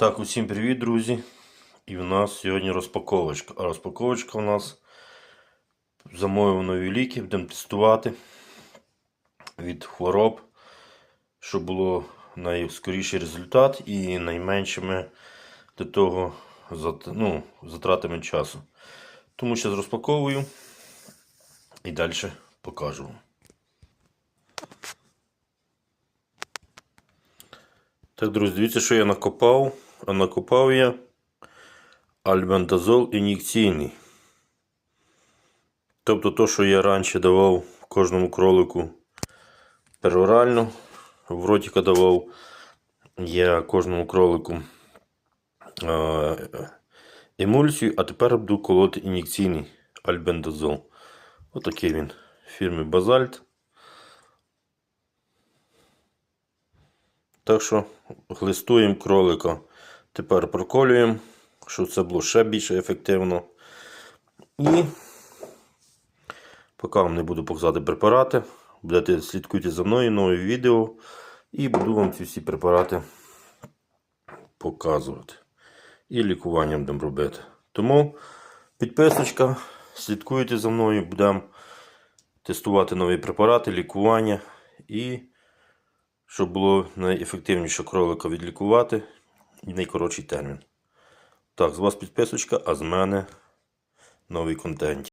Так, усім привіт, друзі. І в нас сьогодні розпаковочка. А розпаковочка у нас замовив нові ліки, будемо тестувати від хвороб, щоб було найскоріший результат і найменшими до того ну, затратами часу. Тому що розпаковую і далі покажу. Так, друзі, дивіться, що я накопав. Накопав я альбендазол ін'єкційний. Тобто то, що я раніше давав кожному кролику перорально, в ротика давав я кожному кролику е, емульсію, а тепер буду колоти ін'єкційний альбендазол. Отакий він фірми Базальт. Так що глистуємо кролика. Тепер проколюємо, щоб це було ще більш ефективно. І поки вам не буду показати препарати, будете слідкуйте за мною нові відео. І буду вам ці всі препарати показувати. І лікування будемо робити. Тому підписочка, слідкуйте за мною, будемо тестувати нові препарати, лікування і щоб було найефективніше кролика відлікувати найкоротший термін. Так, з вас підписочка, а з мене новий контент.